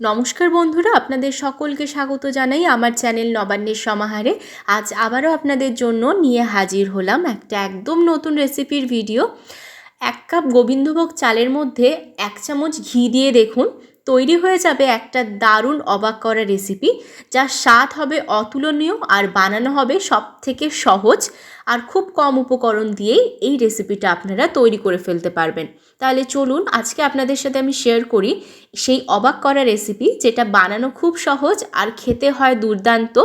নমস্কার বন্ধুরা, আপনাদের সকলকে স্বাগত জানাই আমার চ্যানেল নবান্নের সমাহারে। আজ আবারও আপনাদের জন্য নিয়ে হাজির হলাম একটা একদম নতুন রেসিপির ভিডিও। এক কাপ গোবিন্দভোগ চালের মধ্যে এক চামচ ঘি দিয়ে দেখুন, তৈরি হয়ে যাবে একটা দারুণ অবাক করা রেসিপি, যার স্বাদ হবে অতুলনীয় আর বানানো হবে সব থেকে সহজ আর খুব কম উপকরণ দিয়েই এই রেসিপিটা আপনারা তৈরি করে ফেলতে পারবেন। তাহলে চলুন আজকে আপনাদের সাথে আমি শেয়ার করি সেই অবাক করা রেসিপি যেটা বানানো খুব সহজ আর খেতে হয় দুর্দান্ত।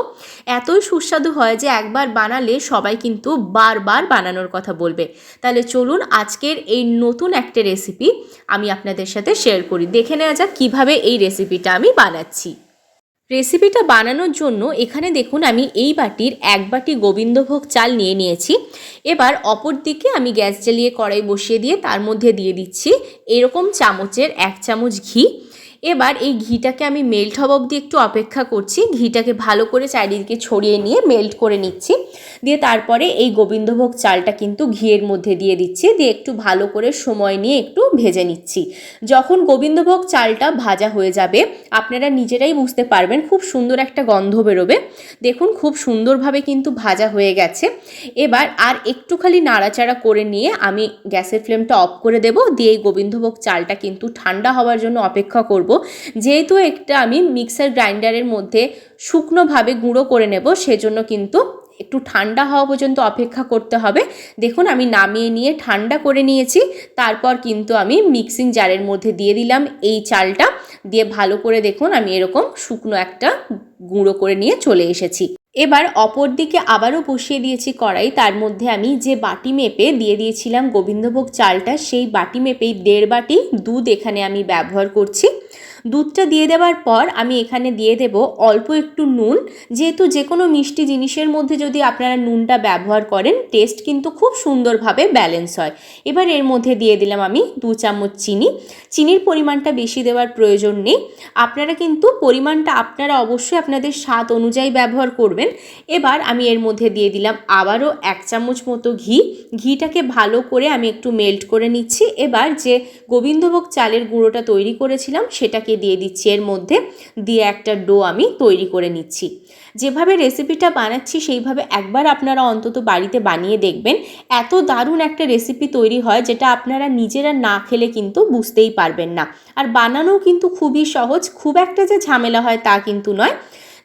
এতই সুস্বাদু হয় যে একবার বানালে সবাই কিন্তু বারবার বানানোর কথা বলবে। তাহলে চলুন আজকের এই নতুন একটা রেসিপি আমি আপনাদের সাথে শেয়ার করি। দেখে নেওয়া যাক কীভাবে এই রেসিপিটা আমি বানাচ্ছি। রেসিপিটা বানানোর জন্য এখানে দেখুন আমি এই বাটির এক বাটি গোবিন্দভোগ চাল নিয়ে নিয়েছি। এবার অপর দিকে আমি গ্যাস জ্বালিয়ে কড়াই বসিয়ে দিয়ে তার মধ্যে দিয়ে দিচ্ছি এরকম চামচের এক চামচ ঘি। এবার এই ঘিটাকে আমি মেল্ট হওয়া অবধি একটু অপেক্ষা করছি। ঘিটাকে ভালো করে চারিদিকে ছড়িয়ে নিয়ে মেল্ট করে নিচ্ছি। দিয়ে তারপরে এই গোবিন্দভোগ চালটা কিন্তু ঘিয়ের মধ্যে দিয়ে দিচ্ছি। দিয়ে একটু ভালো করে সময় নিয়ে একটু ভেজে নিচ্ছি। যখন গোবিন্দভোগ চালটা ভাজা হয়ে যাবে, আপনারা নিজেরাই বুঝতে পারবেন খুব সুন্দর একটা গন্ধ বেরোবে। দেখুন খুব সুন্দরভাবে কিন্তু ভাজা হয়ে গেছে। এবার আর একটু খালি নাড়াচাড়া করে নিয়ে আমি গ্যাসের ফ্লেমটা অফ করে দেব। দিয়ে এই গোবিন্দভোগ চালটা কিন্তু ঠান্ডা হওয়ার জন্য অপেক্ষা করব। যেহেতু একটা আমি মিক্সার গ্রাইন্ডারের মধ্যে শুকনোভাবে গুঁড়ো করে নেব, সেজন্য কিন্তু একটু ঠান্ডা হওয়া পর্যন্ত অপেক্ষা করতে হবে। দেখুন, আমি নামিয়ে নিয়ে ঠান্ডা করে নিয়েছি। তারপর কিন্তু আমি মিক্সিং জারের মধ্যে দিয়ে দিলাম এই চালটা। দিয়ে ভালো করে দেখুন, আমি এরকম শুকনো একটা গুঁড়ো করে নিয়ে চলে এসেছি। এবার অপর দিকে আবারও বসিয়ে দিয়েছি কড়াই। তার মধ্যে আমি যে বাটি মেপে দিয়ে দিয়েছিলাম গোবিন্দভোগ চালটা, সেই বাটি মেপেই দেড় বাটি দুধ এখানে আমি ব্যবহার করছি। দুধটা দিয়ে দেওয়ার পর আমি এখানে দিয়ে দেব অল্প একটু নুন। যেহেতু যে কোনো মিষ্টি জিনিসের মধ্যে যদি আপনারা নুনটা ব্যবহার করেন টেস্ট কিন্তু খুব সুন্দরভাবে ব্যালেন্স হয়। এবার এর মধ্যে দিয়ে দিলাম আমি দু চামচ চিনি। চিনির পরিমাণটা বেশি দেওয়ার প্রয়োজন নেই। আপনারা কিন্তু পরিমাণটা আপনারা অবশ্যই আপনাদের স্বাদ অনুযায়ী ব্যবহার করবেন। এবার আমি এর মধ্যে দিয়ে দিলাম আবারও এক চামচ মতো ঘি। ঘিটাকে ভালো করে আমি একটু মেল্ট করে নিচ্ছি। এবার যে গোবিন্দভোগ চালের গুঁড়োটা তৈরি করেছিলাম, সেটাকে দিয়ে দিচ্ছি। এর মধ্যে দিয়ে একটা ডো আমি তৈরি করে নিচ্ছি। যেভাবে রেসিপিটা বানাচ্ছি, সেইভাবে একবার আপনারা অন্তত বাড়িতে বানিয়ে দেখবেন। এত দারুণ একটা রেসিপি তৈরি হয়, যেটা আপনারা নিজেরা না খেলে কিন্তু বুঝতেই পারবেন না। আর বানানোও কিন্তু খুবই সহজ। খুব একটা যে ঝামেলা হয় তা কিন্তু নয়।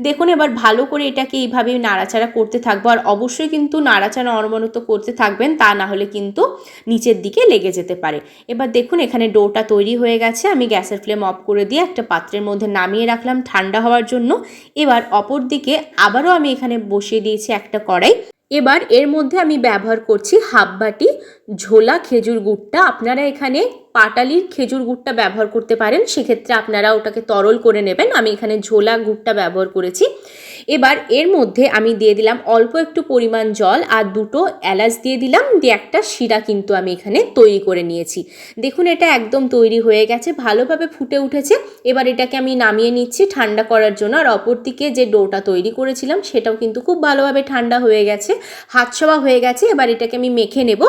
দেখুন, এবার ভালো করে এটাকে এইভাবে নাড়াচাড়া করতে থাকব। আর অবশ্যই কিন্তু নাড়াচাড়া অনবরত করতে থাকবেন, তা না হলে কিন্তু নিচের দিকে লেগে যেতে পারে। এবার দেখুন, এখানে ডোটা তৈরি হয়ে গেছে। আমি গ্যাসের ফ্লেম অফ করে দিয়ে একটা পাত্রের মধ্যে নামিয়ে রাখলাম ঠান্ডা হওয়ার জন্য। এবার অপর দিকে আবারও আমি এখানে বসিয়ে দিয়েছি একটা কড়াই। এবার এর মধ্যে আমি ব্যবহার করছি হাফ বাটি ঝোলা খেজুর গুড়টা। আপনারা এখানে পাটালির খেজুর গুড়টা ব্যবহার করতে পারেন, সেক্ষেত্রে আপনারা ওটাকে তরল করে নেবেন। আমি এখানে ঝোলা গুড়টা ব্যবহার করেছি। এবার এর মধ্যে আমি দিয়ে দিলাম অল্প একটু পরিমাণ জল আর দুটো এলাচ দিয়ে দিলাম। দিয়ে একটা শিরা কিন্তু আমি এখানে তৈরি করে নিয়েছি। দেখুন, এটা একদম তৈরি হয়ে গেছে, ভালোভাবে ফুটে উঠেছে। এবার এটাকে আমি নামিয়ে নিচ্ছি ঠান্ডা করার জন্য। আর অপর দিকে যে ডোটা তৈরি করেছিলাম, সেটাও কিন্তু খুব ভালোভাবে ঠান্ডা হয়ে গেছে, হাত হয়ে গেছে। এবার এটাকে আমি মেখে নেব।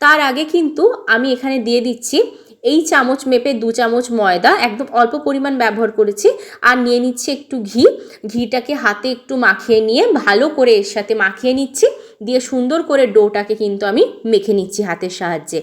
তার আগে কিন্তু আমি এখানে দিয়ে দিচ্ছি এই চামচ মেপে দু চামচ ময়দা, একদম অল্প পরিমাণ ব্যবহার করেছি। আর নিয়ে নিচ্ছি একটু ঘি। ঘিটাকে হাতে একটু মাখিয়ে নিয়ে ভালো করে এর সাথে মাখিয়ে নিচ্ছি। দিয়ে সুন্দর করে ডোটাকে কিন্তু আমি মেখে নিচ্ছি হাতের সাহায্যে।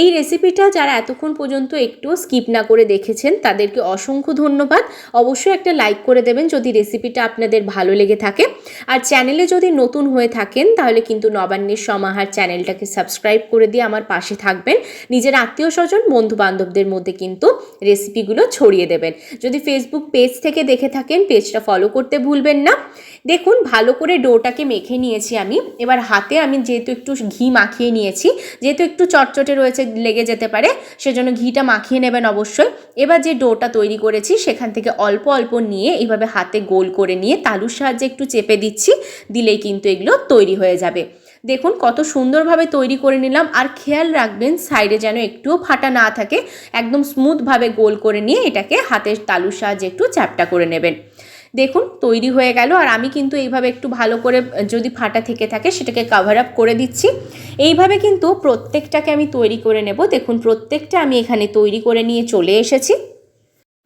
এই রেসিপিটা যারা এতক্ষণ পর্যন্ত একটু স্কিপ না করে দেখেছেন, তাদেরকে অসংখ্য ধন্যবাদ। অবশ্যই একটা লাইক করে দেবেন যদি রেসিপিটা আপনাদের ভালো লেগে থাকে। আর চ্যানেলে যদি নতুন হয়ে থাকেন, তাহলে কিন্তু নবান্নের সমাহার চ্যানেলটাকে সাবস্ক্রাইব করে দিয়ে আমার পাশে থাকবেন। নিজের আত্মীয় স্বজন বন্ধু বান্ধবদের মধ্যে কিন্তু রেসিপিগুলো ছড়িয়ে দেবেন। যদি ফেসবুক পেজ থেকে দেখে থাকেন পেজটা ফলো করতে ভুলবেন না। দেখুন, ভালো করে ডোটাকে মেখে নিয়েছি আমি। এবার হাতে আমি যেহেতু একটু ঘি মাখিয়ে নিয়েছি, যেহেতু একটু চটচটে রয়েছে, লেগে যেতে পারে, সেজন্য ঘিটা মাখিয়ে নেবেন অবশ্যই। এবার যে ডোটা তৈরি করেছি, সেখান থেকে অল্প অল্প নিয়ে এইভাবে হাতে গোল করে নিয়ে তালুর সাহায্যে একটু চেপে দিচ্ছি, দিলেই কিন্তু এগুলো তৈরি হয়ে যাবে। দেখুন কত সুন্দরভাবে তৈরি করে নিলাম, আর খেয়াল রাখবেন সাইডে যেন একটুও ফাটা না থাকে, একদম স্মুথভাবে গোল করে নিয়ে এটাকে হাতের তালুর সাহায্যে একটু চ্যাপটা করে নেবেন। দেখুন, তৈরি হয়ে গেল। আর আমি কিন্তু এইভাবে একটু ভালো করে, যদি ফাটা থেকে থাকে, সেটাকে কাভার আপ করে দিচ্ছি। এইভাবে কিন্তু প্রত্যেকটাকে আমি তৈরি করে নেব। দেখুন, প্রত্যেকটা আমি এখানে তৈরি করে নিয়ে চলে এসেছি।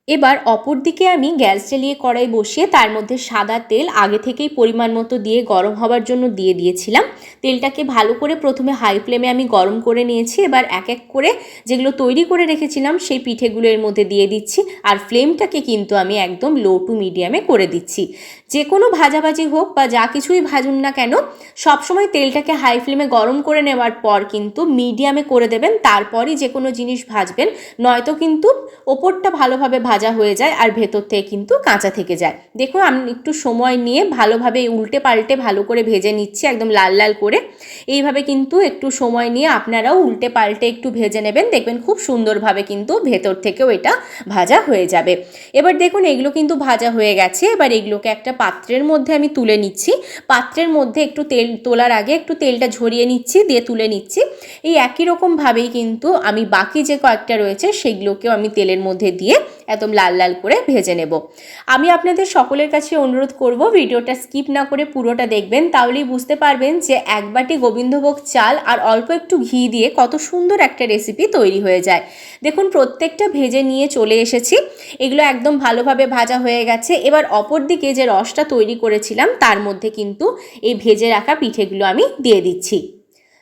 এবার অপর দিকে আমি গ্যাস জ্বালিয়ে কড়াই বসিয়ে তার মধ্যে সাদা তেল আগে থেকেই পরিমাণ মতো দিয়ে গরম হওয়ার জন্য দিয়ে দিয়েছিলাম। তেলটাকে ভালো করে প্রথমে হাই ফ্লেমে আমি গরম করে নিয়েছি। এবার এক এক করে যেগুলো তৈরি করে রেখেছিলাম সেই পিঠেগুলো এর মধ্যে দিয়ে দিচ্ছি। আর ফ্লেমটাকে কিন্তু আমি একদম লো টু মিডিয়ামে করে দিচ্ছি। যে কোনো ভাজাভাজি হোক বা যা কিছুই ভাজুন না কেন, সবসময় তেলটাকে হাই ফ্লেমে গরম করে নেওয়ার পর কিন্তু মিডিয়ামে করে দেবেন। তারপরই যে কোনো জিনিস ভাজবেন। নয়তো কিন্তু ওপরটা ভালোভাবে ভাজা হয়ে যায় আর ভেতর থেকে কিন্তু কাঁচা থেকে যায়। দেখুন, আমি একটু সময় নিয়ে ভালোভাবে উল্টে পাল্টে ভালো করে ভেজে নিচ্ছি, একদম লাল লাল করে। এইভাবে কিন্তু একটু সময় নিয়ে আপনারাও উল্টে পাল্টে একটু ভেজে নেবেন। দেখবেন খুব সুন্দরভাবে কিন্তু ভেতর থেকেও এটা ভাজা হয়ে যাবে। এবার দেখুন, এগুলো কিন্তু ভাজা হয়ে গেছে। এবার এগুলোকে একটা পাত্রের মধ্যে আমি তুলে নিচ্ছি। পাত্রের মধ্যে একটু তেল তোলার আগে একটু তেলটা ঝরিয়ে নিচ্ছি, দিয়ে তুলে নিচ্ছি। এই একই রকমভাবেই কিন্তু আমি বাকি যে কয়েকটা রয়েছে, সেগুলোকেও আমি তেলের মধ্যে দিয়ে একদম লাল লাল করে ভেজে নেব। আমি আপনাদের সকলের কাছে অনুরোধ করব ভিডিওটা স্কিপ না করে পুরোটা দেখবেন, তাহলেই বুঝতে পারবেন যে এক বাটি গোবিন্দভোগ চাল আর অল্প একটু ঘি দিয়ে কত সুন্দর একটা রেসিপি তৈরি হয়ে যায়। দেখুন, প্রত্যেকটা ভেজে নিয়ে চলে এসেছি। এগুলো একদম ভালোভাবে ভাজা হয়ে গেছে। এবার অপর দিকে যে রসটা তৈরি করেছিলাম, তার মধ্যে কিন্তু এই ভেজে রাখা পিঠেগুলো আমি দিয়ে দিচ্ছি।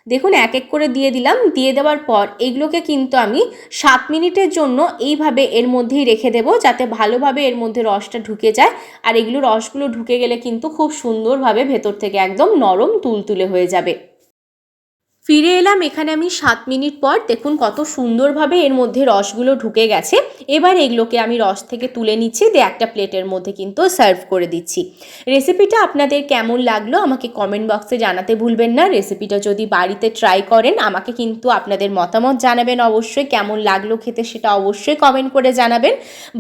দেখুন, এক এক করে দিয়ে দিলাম। দিয়ে দেওয়ার পর এগুলোকে কিন্তু আমি সাত মিনিটের জন্য এইভাবে এর মধ্যেই রেখে দেব যাতে ভালোভাবে এর মধ্যে রসটা ঢুকে যায়। আর এগুলো রসগুলো ঢুকে গেলে কিন্তু খুব সুন্দরভাবে ভেতর থেকে একদম নরম তুলতুলে হয়ে যাবে। ফিরে এলাম, এখানে আমি সাত মিনিট পর। দেখুন কত সুন্দরভাবে এর মধ্যে রসগুলো ঢুকে গেছে। এবার এগুলোকে আমি রস থেকে তুলে নিচ্ছি, দিয়ে একটা প্লেটের মধ্যে কিন্তু সার্ভ করে দিচ্ছি। রেসিপিটা আপনাদের কেমন লাগল আমাকে কমেন্ট বক্সে জানাতে ভুলবেন না। রেসিপিটা যদি বাড়িতে ট্রাই করেন, আমাকে কিন্তু আপনাদের মতামত জানাবেন অবশ্যই। কেমন লাগল খেতে সেটা অবশ্যই কমেন্ট করে জানাবেন।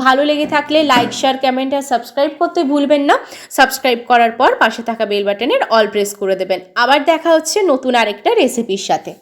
ভালো লেগে থাকলে লাইক, শেয়ার, কমেন্ট আর সাবস্ক্রাইব করতে ভুলবেন না। সাবস্ক্রাইব করার পর পাশে থাকা বেল বাটনের অল প্রেস করে দেবেন। আবার দেখা হচ্ছে নতুন আরেকটা রেসিপির সাথে।